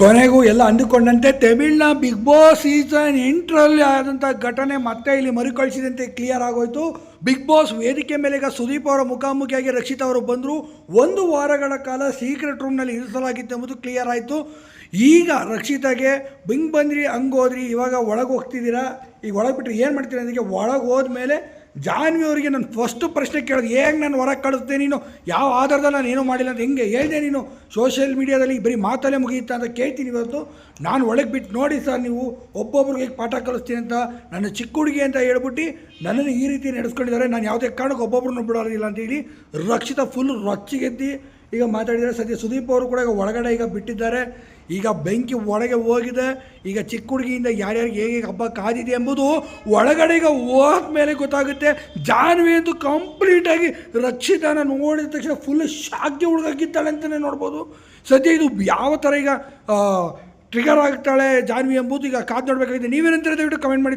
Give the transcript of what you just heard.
ಕೊನೆಗೂ ಎಲ್ಲ ಅಂದುಕೊಂಡಂತೆ ತಮಿಳ್ನ ಬಿಗ್ ಬಾಸ್ ಸೀಸನ್ ಎಂಟರಲ್ಲಿ ಆದಂಥ ಘಟನೆ ಮತ್ತೆ ಇಲ್ಲಿ ಮರುಕಳಿಸಿದಂತೆ ಕ್ಲಿಯರ್ ಆಗೋಯಿತು. ಬಿಗ್ ಬಾಸ್ ವೇದಿಕೆ ಮೇಲೆ ಈಗ ಸುದೀಪ್ ಅವರ ಮುಖಾಮುಖಿಯಾಗಿ ರಕ್ಷಿತ್ ಅವರು ಬಂದರು. ಒಂದು ವಾರಗಳ ಕಾಲ ಸೀಕ್ರೆಟ್ ರೂಮ್ನಲ್ಲಿ ಇರಿಸಲಾಗಿತ್ತು ಎಂಬುದು ಕ್ಲಿಯರ್ ಆಯಿತು. ಈಗ ರಕ್ಷಿತಾಗೆ, ಬಿಂಗ್ ಬಂದ್ರಿ ಹಂಗೋದ್ರಿ ಇವಾಗ ಒಳಗೆ ಹೋಗ್ತಿದ್ದೀರಾ? ಈಗ ಒಳಗೆ ಬಿಟ್ಟರೆ ಏನು ಮಾಡ್ತೀರಾ? ಅದಕ್ಕೆ ಒಳಗೆ ಹೋದ್ಮೇಲೆ ಜಾನ್ವಿ ಅವರಿಗೆ ನಾನು ಫಸ್ಟು ಪ್ರಶ್ನೆ ಕೇಳೋದು, ಹೇಗೆ ನಾನು ಹೊರಗೆ ಕಳಿಸ್ದೆ ನೀನು? ಯಾವ ಆಧಾರದಲ್ಲಿ ನಾನು ಏನೂ ಮಾಡಿಲ್ಲ ಅಂತ ಹೆಂಗೆ ಹೇಳಿದೆ ನೀನು? ಸೋಷಿಯಲ್ ಮೀಡಿಯಾದಲ್ಲಿ ಬರೀ ಮಾತಲ್ಲೇ ಮುಗಿಯುತ್ತಾ ಅಂತ ಕೇಳ್ತೀನಿ ಇವತ್ತು. ನಾನು ಒಳಗೆ ಬಿಟ್ಟು ನೋಡಿ ಸರ್ ನೀವು, ಒಬ್ಬೊಬ್ರಿಗೆ ಹೇಗೆ ಪಾಠ ಕಲಿಸ್ತೀನಿ ಅಂತ ನನ್ನ ಚಿಕ್ಕ ಹುಡುಗಿ ಅಂತ ಹೇಳ್ಬಿಟ್ಟು ನನ್ನನ್ನು ಈ ರೀತಿ ನಡೆಸ್ಕೊಂಡಿದ್ದಾರೆ. ನಾನು ಯಾವುದೇ ಕಾರಣಕ್ಕೆ ಒಬ್ಬೊಬ್ರನ್ನ ಬಿಡೋದಿಲ್ಲ ಅಂತೇಳಿ ರಕ್ಷಿತ ಫುಲ್ ರೊಚ್ಚಿಗೆದ್ದಿ ಈಗ ಮಾತಾಡಿದರೆ ಸದ್ಯ ಸುದೀಪ್ ಅವರು ಕೂಡ ಈಗ ಒಳಗಡೆ ಈಗ ಬಿಟ್ಟಿದ್ದಾರೆ. ಈಗ ಬೆಂಕಿ ಒಳಗೆ ಹೋಗಿದೆ. ಈಗ ಚಿಕ್ಕ ಹುಡುಗಿಯಿಂದ ಯಾರ್ಯಾರಿಗೆ ಹೇಗೆ ಹಬ್ಬ ಕಾದಿದೆ ಎಂಬುದು ಒಳಗಡೆ ಈಗ ಹೋದ ಮೇಲೆ ಗೊತ್ತಾಗುತ್ತೆ. ಜಾನ್ವಿ ಅಂತೂ ಕಂಪ್ಲೀಟಾಗಿ ರಕ್ಷಿತಾನ ನೋಡಿದ ತಕ್ಷಣ ಫುಲ್ ಶಾಕ್ಗೆ ಹುಡುಗಾಗಿದ್ದಾಳೆ ಅಂತಲೇ ನೋಡ್ಬೋದು. ಸದ್ಯ ಇದು ಯಾವ ಥರ ಈಗ ಟ್ರಿಗರ್ ಆಗ್ತಾಳೆ ಜಾನ್ವಿ ಎಂಬುದು ಈಗ ಕಾದು ನೋಡಬೇಕಾಗಿದೆ. ನೀವೇನಂತಾರೆ ದಯವಿಟ್ಟು ಕಮೆಂಟ್ ಮಾಡಿ.